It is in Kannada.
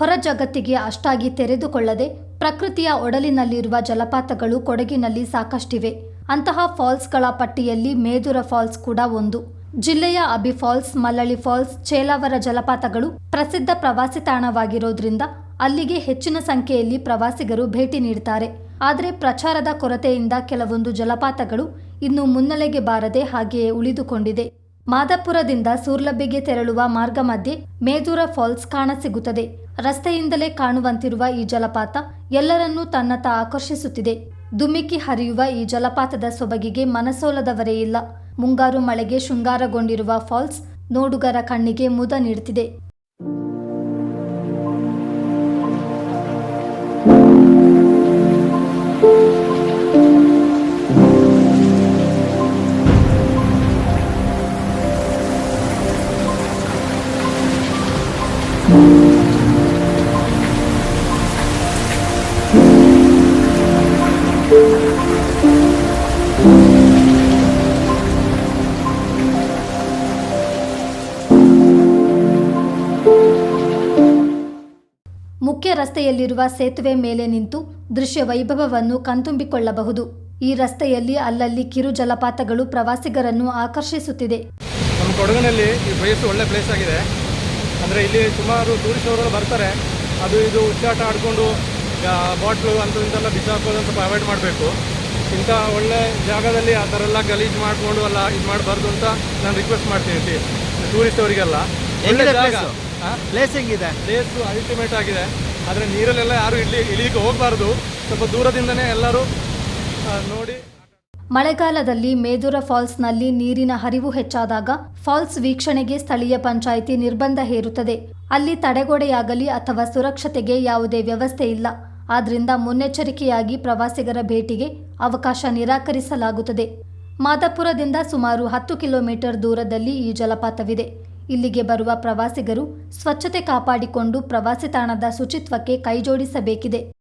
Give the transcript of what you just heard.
ಹೊರ ಜಗತ್ತಿಗೆ ಅಷ್ಟಾಗಿ ತೆರೆದುಕೊಳ್ಳದೆ ಪ್ರಕೃತಿಯ ಒಡಲಿನಲ್ಲಿರುವ ಜಲಪಾತಗಳು ಕೊಡಗಿನಲ್ಲಿ ಸಾಕಷ್ಟಿವೆ. ಅಂತಹ ಫಾಲ್ಸ್ಗಳ ಪಟ್ಟಿಯಲ್ಲಿ ಮೇದುರ ಫಾಲ್ಸ್ ಕೂಡ ಒಂದು. ಜಿಲ್ಲೆಯ ಅಬಿ ಫಾಲ್ಸ್ ಮಲ್ಲಳಿ ಫಾಲ್ಸ್, ಚೇಲಾವರ ಜಲಪಾತಗಳು ಪ್ರಸಿದ್ಧ ಪ್ರವಾಸಿ ತಾಣವಾಗಿರೋದ್ರಿಂದ ಅಲ್ಲಿಗೆ ಹೆಚ್ಚಿನ ಸಂಖ್ಯೆಯಲ್ಲಿ ಪ್ರವಾಸಿಗರು ಭೇಟಿ ನೀಡುತ್ತಾರೆ ಆದರೆ ಪ್ರಚಾರದ ಕೊರತೆಯಿಂದ ಕೆಲವೊಂದು ಜಲಪಾತಗಳು ಇನ್ನು ಮುನ್ನೆಲೆಗೆ ಬಾರದೆ ಹಾಗೆಯೇ ಉಳಿದುಕೊಂಡಿದೆ. ಮಾದಪುರದಿಂದ ಸೂರ್ಲಬ್ಬಿಗೆ ತೆರಳುವ ಮಾರ್ಗ ಮಧ್ಯೆ ಮೇದೂರ ಫಾಲ್ಸ್ ಕಾಣಸಿಗುತ್ತದೆ ರಸ್ತೆಯಿಂದಲೇ ಕಾಣುವಂತಿರುವ ಈ ಜಲಪಾತ ಎಲ್ಲರನ್ನೂ ತನ್ನತ್ತ ಆಕರ್ಷಿಸುತ್ತಿದೆ. ದುಮ್ಮಿಕ್ಕಿ ಹರಿಯುವ ಈ ಜಲಪಾತದ ಸೊಬಗಿಗೆ ಮನಸೋಲದವರೇ ಇಲ್ಲ. ಮುಂಗಾರು ಮಳೆಗೆ ಶೃಂಗಾರಗೊಂಡಿರುವ ಫಾಲ್ಸ್ ನೋಡುಗರ ಕಣ್ಣಿಗೆ ಮುದ ನೀಡುತ್ತಿದೆ. ಮುಖ್ಯ ರಸ್ತೆಯಲ್ಲಿರುವ ಸೇತುವೆ ಮೇಲೆ ನಿಂತು ದೃಶ್ಯ ವೈಭವವನ್ನು ಕಣ್ತುಂಬಿಕೊಳ್ಳಬಹುದು. ಈ ರಸ್ತೆಯಲ್ಲಿ ಅಲ್ಲಲ್ಲಿ ಕಿರು ಜಲಪಾತಗಳು ಪ್ರವಾಸಿಗರನ್ನು ಆಕರ್ಷಿಸುತ್ತಿದೆ. ನಮ್ಮ ಕೊಡಗಿನಲ್ಲಿ ಈ ಪ್ಲೇಸ್ ಒಳ್ಳೆ ಪ್ಲೇಸ್ ಆಗಿದೆ. ಅಂದರೆ ಇಲ್ಲಿ ಸುಮಾರು ಟೂರಿಸ್ಟ್ ಅವರು ಬರ್ತಾರೆ. ಅದು ಇದು ಹುಚ್ಚಾಟ ಆಡಿಕೊಂಡು ಬಾಟ್ಲು ಅಂಥದ್ದೆಲ್ಲ ಬಿಸಾಕೋದು ಸ್ವಲ್ಪ ಅವಾಯ್ಡ್ ಮಾಡಬೇಕು. ಇಂಥ ಒಳ್ಳೆ ಜಾಗದಲ್ಲಿ ಆ ಥರ ಎಲ್ಲ ಗಲೀಜು ಮಾಡಿಕೊಂಡು ಅಲ್ಲ ಇದು ಮಾಡಬಾರ್ದು ಅಂತ ನಾನು ರಿಕ್ವೆಸ್ಟ್ ಮಾಡ್ತೀನಿ ಟೂರಿಸ್ಟ್ ಅವರಿಗೆಲ್ಲ. ಒಳ್ಳೆ ಜಾಗ. ಪ್ಲೇಸು ಹೆಂಗಿದೆ? ಪ್ಲೇಸು ಅಲ್ಟಿಮೇಟ್ ಆಗಿದೆ. ಆದರೆ ನೀರಲ್ಲೆಲ್ಲ ಯಾರು ಇಳಿ ಇಳಿಯಕ್ಕೆ ಹೋಗಬಾರ್ದು. ಸ್ವಲ್ಪ ದೂರದಿಂದನೇ ಎಲ್ಲರೂ ನೋಡಿ. ಮಳೆಗಾಲದಲ್ಲಿ ಮೇದುರ ಫಾಲ್ಸ್ನಲ್ಲಿ ನೀರಿನ ಹರಿವು ಹೆಚ್ಚಾದಾಗ ಫಾಲ್ಸ್ ವೀಕ್ಷಣೆಗೆ ಸ್ಥಳೀಯ ಪಂಚಾಯಿತಿ ನಿರ್ಬಂಧ ಹೇರುತ್ತದೆ. ಅಲ್ಲಿ ತಡೆಗೋಡೆಯಾಗಲಿ ಅಥವಾ ಸುರಕ್ಷತೆಗೆ ಯಾವುದೇ ವ್ಯವಸ್ಥೆ ಇಲ್ಲ. ಆದ್ರಿಂದ ಮುನ್ನೆಚ್ಚರಿಕೆಯಾಗಿ ಪ್ರವಾಸಿಗರ ಭೇಟಿಗೆ ಅವಕಾಶ ನಿರಾಕರಿಸಲಾಗುತ್ತದೆ. ಮಾದಪುರದಿಂದ ಸುಮಾರು ಹತ್ತು ಕಿಲೋಮೀಟರ್ ದೂರದಲ್ಲಿ ಈ ಜಲಪಾತವಿದೆ. ಇಲ್ಲಿಗೆ ಬರುವ ಪ್ರವಾಸಿಗರು ಸ್ವಚ್ಛತೆ ಕಾಪಾಡಿಕೊಂಡು ಪ್ರವಾಸಿ ತಾಣದ ಶುಚಿತ್ವಕ್ಕೆ ಕೈಜೋಡಿಸಬೇಕಿದೆ.